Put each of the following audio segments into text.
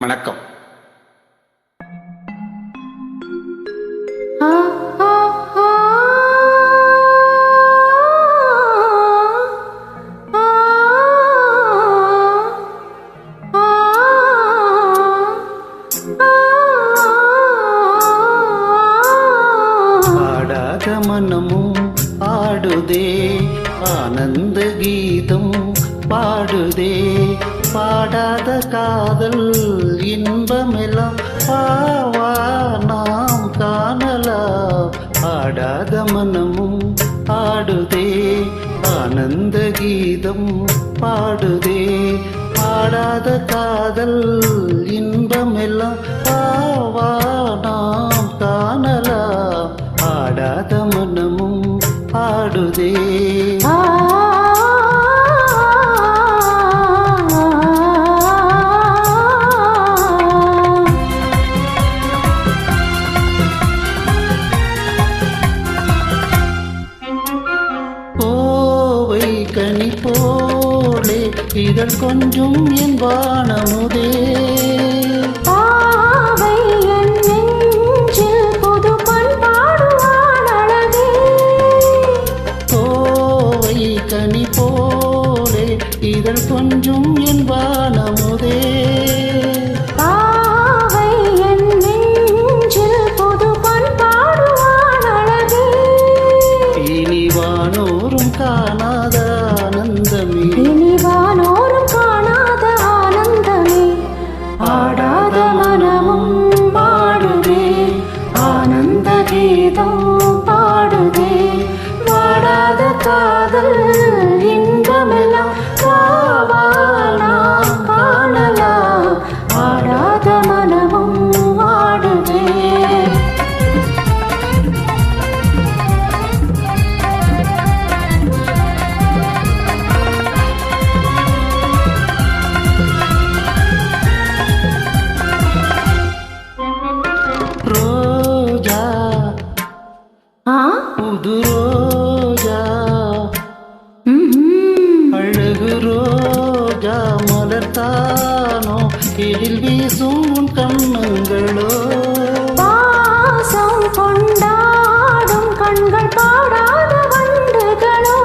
வணக்கம். ஆ ஆ ஆ. ஆ ஆடாத மனமும் ஆடுதே ஆனந்த கீதம் பாடுதே. பாடாத காதல் இன்பமெல்லாம் பாவா நாம் காணலா பாடாத மனமும் பாடுதே. ஆனந்த கீதம் பாடுதே. பாடாத காதல் இன்பமெல்லாம் பாவா நாம் காணலா பாடாத மனமும் பாடுதே. ஆ இதழ் கொஞ்சம் என் வானமுதே. பாவை என் நெஞ்சில் புது பண்பாடுவான் அழகே கோவை கனி போலே இதழ் கொஞ்சம் என் வானமுதே. பாவை காதல் இன்பமெல்லாம் வாவா நாம் காணலாம் ஆடாத மனமும் ஆடுதே. ரோஜா புது எழில் வீசும் உன் கண்ணங்களோ பாசம் கொண்டாடும் கண்கள் பாடாத வண்டுகளோ?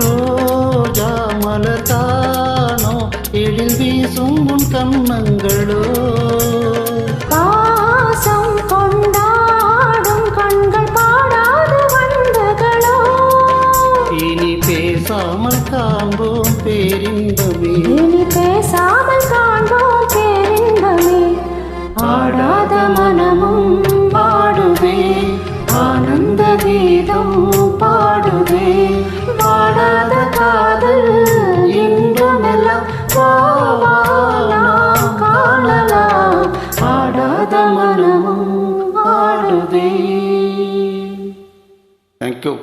ரோஜா மலர்த்தானோ எழில் வீசும் உன் கண்ணங்களோ கீதம் பாடுவே. வாடாத காதல் இன்றுமெல்லாம் பாவாலாம் காணலாம் ஆடாத மனமும் ஆடுவே தேங்க்யூ